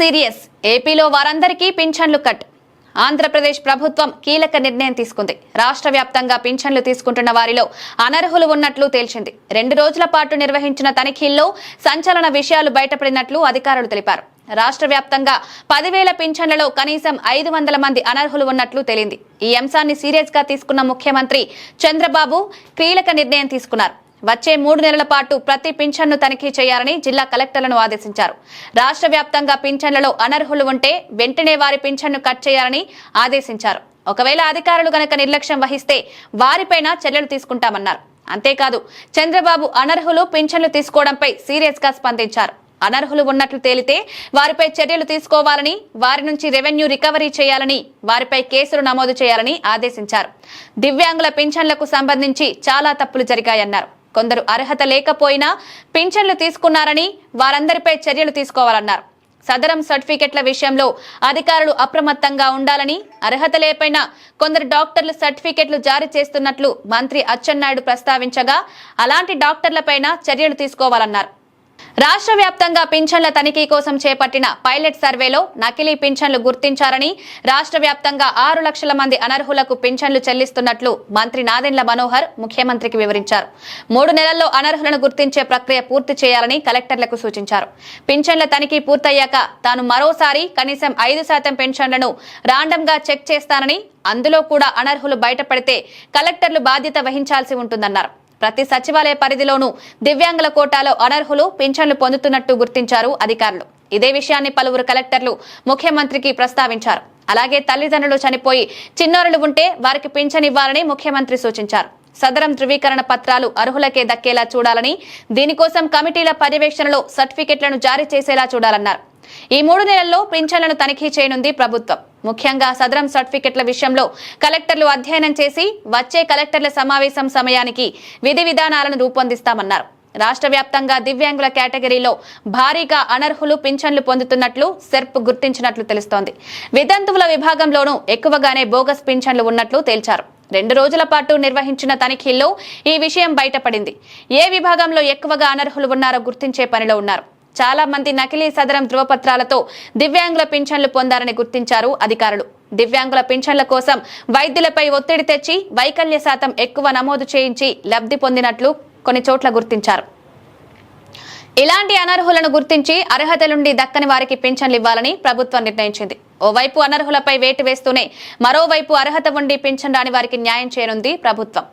Serious. ఏపీలో వారందరికీ పింఛన్లు కట్. ఆంధ్రప్రదేశ్ ప్రభుత్వం కీలక నిర్ణయం తీసుకుంది. రాష్ట్ర వ్యాప్తంగా పింఛన్లు తీసుకుంటున్న వారిలో అనర్హులు ఉన్నట్లు తేల్చింది. రెండు రోజుల పాటు నిర్వహించిన తనిఖీల్లో సంచలన విషయాలు బయటపడినట్లు అధికారులు తెలిపారు. రాష్ట్ర వ్యాప్తంగా పదివేల పింఛన్లలో కనీసం ఐదు వందల మంది అనర్హులు ఉన్నట్లు తేలింది. ఈ అంశాన్ని సీరియస్గా తీసుకున్న ముఖ్యమంత్రి చంద్రబాబు కీలక నిర్ణయం తీసుకున్నారు. వచ్చే మూడు నెలల పాటు ప్రతి పింఛన్ను తనిఖీ చేయాలని జిల్లా కలెక్టర్లను ఆదేశించారు. రాష్ట్ర వ్యాప్తంగా పింఛన్లలో అనర్హులు ఉంటే వెంటనే వారి పింఛన్ను కట్ చేయాలని ఆదేశించారు. ఒకవేళ అధికారులు గనక నిర్లక్ష్యం వహిస్తే వారిపైన చర్యలు తీసుకుంటామన్నారు. అంతేకాదు చంద్రబాబు అనర్హులు పింఛన్లు తీసుకోవడంపై సీరియస్గా స్పందించారు. అనర్హులు ఉన్నట్లు తేలితే వారిపై చర్యలు తీసుకోవాలని వారి నుంచి రెవెన్యూ రికవరీ చేయాలని వారిపై కేసులు నమోదు చేయాలని ఆదేశించారు. దివ్యాంగుల పింఛన్లకు సంబంధించి చాలా తప్పులు జరిగాయన్నారు. కొందరు అర్హత లేకపోయినా పింఛన్లు తీసుకున్నారని వారందరిపై చర్యలు తీసుకోవాలన్నారు. సదరం సర్టిఫికెట్ల విషయంలో అధికారులు అప్రమత్తంగా ఉండాలని అర్హత లేపైనా కొందరు డాక్టర్లు సర్టిఫికెట్లు జారీ చేస్తున్నట్లు మంత్రి అచ్చెన్నాయుడు ప్రస్తావించగా అలాంటి డాక్టర్లపైన చర్యలు తీసుకోవాలన్నారు. రాష్ట్ర వ్యాప్తంగా పింఛన్ల తనిఖీ కోసం చేపట్టిన పైలట్ సర్వేలో నకిలీ పింఛన్లు గుర్తించారని రాష్ట్ర వ్యాప్తంగా ఆరు లక్షల మంది అనర్హులకు పింఛన్లు చెల్లిస్తున్నట్లు మంత్రి నాదెండ్ల మనోహర్ ముఖ్యమంత్రికి వివరించారు. మూడు నెలల్లో అనర్హులను గుర్తించే ప్రక్రియ పూర్తి చేయాలని కలెక్టర్లకు సూచించారు. పింఛన్ల తనిఖీ పూర్తయ్యాక తాను మరోసారి కనీసం ఐదు శాతం పెన్షన్లను రాండమ్గా చెక్ చేస్తానని అందులో కూడా అనర్హులు బయటపడితే కలెక్టర్లు బాధ్యత వహించాల్సి ఉంటుందన్నారు. ప్రతి సచివాలయ పరిధిలోనూ దివ్యాంగుల కోటాలో అనర్హులు పింఛన్లు పొందుతున్నట్టు గుర్తించారు అధికారులు. ఇదే విషయాన్ని పలువురు కలెక్టర్లు ముఖ్యమంత్రికి ప్రస్తావించారు. అలాగే తల్లిదండ్రులు చనిపోయి చిన్నారులు ఉంటే వారికి పింఛన్ ఇవ్వాలని ముఖ్యమంత్రి సూచించారు. సదరం ధృవీకరణ పత్రాలు అర్హులకే దక్కేలా చూడాలని దీనికోసం కమిటీల పర్యవేక్షణలో సర్టిఫికెట్లను జారీ చేసేలా చూడాలన్నారు. ఈ మూడు నెలల్లో పింఛన్లను తనిఖీ చేయనుంది ప్రభుత్వం. ముఖ్యంగా సదరం సర్టిఫికెట్ల విషయంలో కలెక్టర్లు అధ్యయనం చేసి వచ్చే కలెక్టర్ల సమావేశం సమయానికి విధి విధానాలను రూపొందిస్తామన్నారు. రాష్ట్ర వ్యాప్తంగా దివ్యాంగుల కేటగిరీలో భారీగా అనర్హులు పింఛన్లు పొందుతున్నట్లు సెర్ప్ గుర్తించినట్లు తెలుస్తోంది. విదంతువుల విభాగంలోనూ ఎక్కువగానే బోగస్ పింఛన్లు ఉన్నట్లు తేల్చారు. రెండు రోజుల పాటు నిర్వహించిన తనిఖీల్లో ఈ విషయం బయటపడింది. ఏ విభాగంలో ఎక్కువగా అనర్హులు ఉన్నారో గుర్తించే పనిలో ఉన్నారు. చాలా మంది నకిలీ సదరం ధృవపత్రాలతో దివ్యాంగుల పింఛన్లు పొందారని గుర్తించారు అధికారులు. దివ్యాంగుల పింఛన్ల కోసం వైద్యులపై ఒత్తిడి తెచ్చి వైకల్య శాతం ఎక్కువ నమోదు చేయించి లబ్ధి పొందినట్లు కొన్ని చోట్ల గుర్తించారు. ఇలాంటి అనర్హులను గుర్తించి అర్హతలుండి దక్కని వారికి పింఛన్లు ఇవ్వాలని ప్రభుత్వం నిర్ణయించింది. ఓవైపు అనర్హులపై వేటు వేస్తూనే మరోవైపు అర్హత ఉండి పింఛన్ రాని వారికి న్యాయం చేయనుంది ప్రభుత్వం.